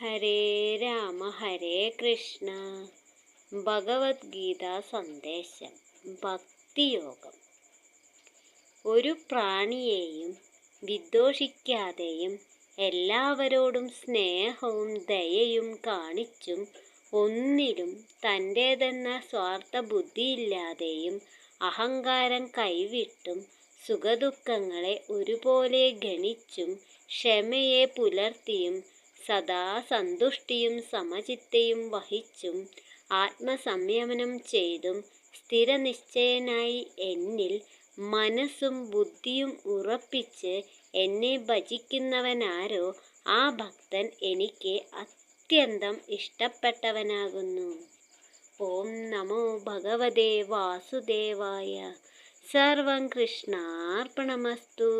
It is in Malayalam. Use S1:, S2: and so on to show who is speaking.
S1: ഹരേ രാമ ഹരേ കൃഷ്ണ. ഭഗവത്ഗീത സന്ദേശം ഭക്തിയോഗം. ഒരു പ്രാണിയെയും വിദ്വേഷിക്കാതെയും എല്ലാവരോടും സ്നേഹവും ദയയും കാണിച്ചും ഒന്നിലും തന്റേതെന്ന സ്വാർത്ഥ ബുദ്ധിയില്ലാതെയും അഹങ്കാരം കൈവിട്ടും സുഖദുഃഖങ്ങളെ ഒരുപോലെ ഗണിച്ചും ക്ഷമയെ പുലർത്തിയും സദാ സന്തുഷ്ടിയും സമചിത്തയും വഹിച്ചും ആത്മസംയമനം ചെയ്തും സ്ഥിരനിശ്ചയനായി എന്നിൽ മനസ്സും ബുദ്ധിയും ഉറപ്പിച്ച് എന്നെ ഭജിക്കുന്നവനാരോ ആ ഭക്തൻ എനിക്ക് അത്യന്തം ഇഷ്ടപ്പെട്ടവനാകുന്നു. ഓം നമോ ഭഗവതേ വാസുദേവായ. സർവം കൃഷ്ണാർപ്പണമസ്തു.